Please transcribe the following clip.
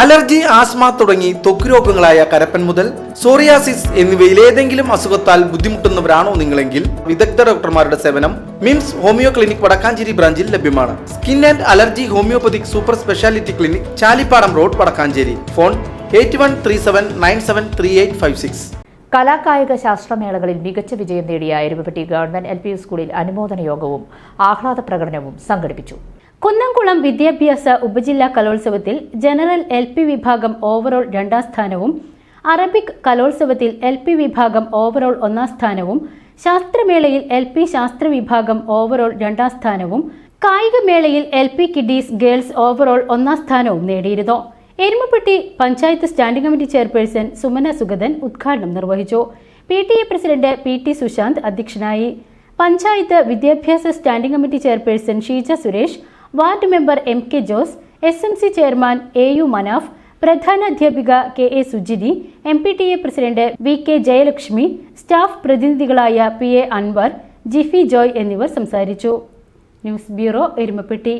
Allergy asthma തുടങ്ങി ത്വക്ക് രോഗങ്ങളായ കരപ്പൻ മുതൽ സോറിയാസിസ് എന്നിവയിൽ ഏതെങ്കിലും അസുഖത്താൽ ബുദ്ധിമുട്ടുന്നവരാണോ നിങ്ങളെങ്കിൽ വിദഗ്ധ ഡോക്ടർമാരുടെ സേവനം മിംസ് ഹോമിയോ ക്ലിനിക് വടക്കാഞ്ചേരി ബ്രാഞ്ചിൽ ലഭ്യമാണ്. Skin and allergy homeopathic super speciality clinic Chalippadam road Vadakkanchery. Phone eight one three seven nine seven three eight five six. കലാകായിക ശാസ്ത്രമേളകളിൽ മികച്ച വിജയം നേടിയ എരുമപ്പെട്ടി ഗവൺമെന്റ് എൽ പി സ്കൂളിൽ അനുമോദന യോഗവും ആഹ്ലാദ പ്രകടനവും സംഘടിപ്പിച്ചു. കുന്നംകുളം വിദ്യാഭ്യാസ ഉപജില്ലാ കലോത്സവത്തിൽ ജനറൽ എൽ പി വിഭാഗം ഓവറോൾ രണ്ടാം സ്ഥാനവും അറബിക് കലോത്സവത്തിൽ എൽ പി വിഭാഗം ഓവറോൾ ഒന്നാം സ്ഥാനവും ശാസ്ത്രമേളയിൽ എൽ പി ശാസ്ത്ര വിഭാഗം ഓവറോൾ രണ്ടാം സ്ഥാനവും കായികമേളയിൽ L P kiddies girls overall ഒന്നാം സ്ഥാനവും നേടിയിരുന്നു. Erumapetty Panchayat standing committee chairperson Sumana Sugathan ഉദ്ഘാടനം നിർവഹിച്ചു. P T A president P T Sushanth അധ്യക്ഷനായി. പഞ്ചായത്ത് വിദ്യാഭ്യാസ standing committee chairperson Sheeja Suresh ward member M K Jose S M C chairman A U Manaf പ്രധാനാധ്യാപിക K A Sujithi M P T A president V K Jayalakshmi staff പ്രതിനിധികളായ P A Anwar Jiffy Joy എന്നിവർ സംസാരിച്ചു. News bureau Erumapetty.